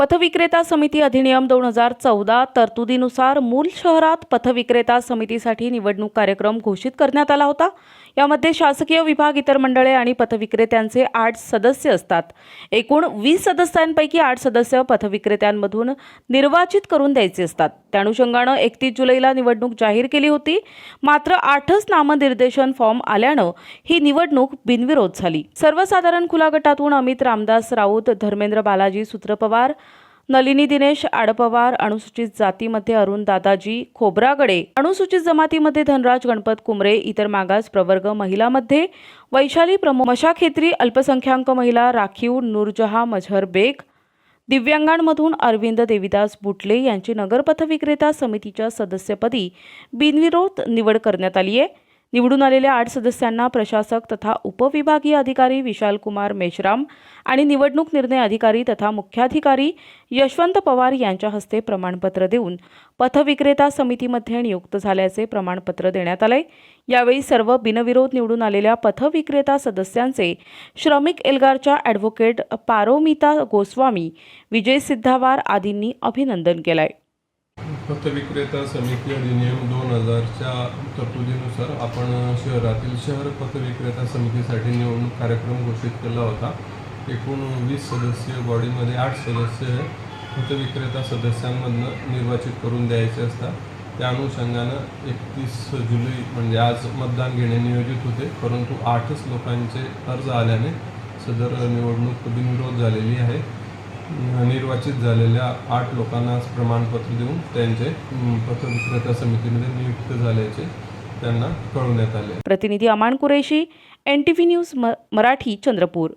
पथविक्रेता समिती अधिनियम दोन हजार चौदा तरतुदीनुसार मूल शहरात पथविक्रेता समितीसाठी निवडणूक कार्यक्रम घोषित करण्यात आला होता. यामध्ये शासकीय विभाग इतर मंडळे आणि पथविक्रेत्यांचे आठ सदस्य असतात. एकूण वीस सदस्यांपैकी आठ सदस्य पथविक्रेत्यांमधून निर्वाचित करून द्यायचे असतात. त्यानुषंगानं एकतीस जुलैला निवडणूक जाहीर केली होती. मात्र आठच नामनिर्देशन फॉर्म आल्यानं ही निवडणूक बिनविरोध झाली. सर्वसाधारण खुला गटातून अमित रामदास राऊत धर्मेंद्र बालाजी सूत्रपवार नलिनी दिनेश आडपवार अनुसूचित जातीमध्ये अरुण दादाजी खोब्रागडे अनुसूचित जमातीमध्ये धनराज गणपत कुमरे इतर मागास प्रवर्ग महिलामध्ये वैशाली प्रमुख मशाखेत्री अल्पसंख्याक महिला राखीव नूरजहा मझहर बेग दिव्यांगांमधून अरविंद देविदास बुटले यांची नगरपथ विक्रेता समितीच्या सदस्यपदी बिनविरोध निवड करण्यात आली आहे. निवडून आलेल्या आठ सदस्यांना प्रशासक तथा उपविभागीय अधिकारी विशालकुमार मेश्राम आणि निवडणूक निर्णय अधिकारी तथा मुख्याधिकारी यशवंत पवार यांच्या हस्ते प्रमाणपत्र देऊन पथविक्रेता समितीमध्ये नियुक्त झाल्याचे प्रमाणपत्र देण्यात आले यावेळी सर्व बिनविरोध निवडून आलेल्या पथविक्रेता सदस्यांचे श्रमिक एल्गारच्या ॲडव्होकेट पारोमिता गोस्वामी विजय सिद्धावार आदींनी अभिनंदन केलंय विक्रेता समिती अधिनियम दोन हजारच्या तरतुदीनुसार आपण शहरातील शहर पथविक्रेता समितीसाठी निवडणूक कार्यक्रम घोषित केला होता. एकूण वीस सदस्य बॉडीमध्ये आठ सदस्य पथविक्रेता सदस्यांमधनं निर्वाचित करून द्यायचे असतात. त्या अनुषंगानं एकतीस जुलै म्हणजे आज मतदान घेणे नियोजित होते परंतु आठच लोकांचे अर्ज आल्याने सदर निवडणूक बिनविरोध झालेली आहे. निर्वाचित झालेल्या आठ लोकांना आज प्रमाणपत्र देऊन त्यांचे पत्रविक्रेता समितीमध्ये नियुक्त झाल्याचे त्यांना कळवण्यात आले. प्रतिनिधी Aman Qureshi N T V news म- मराठी चंद्रपूर.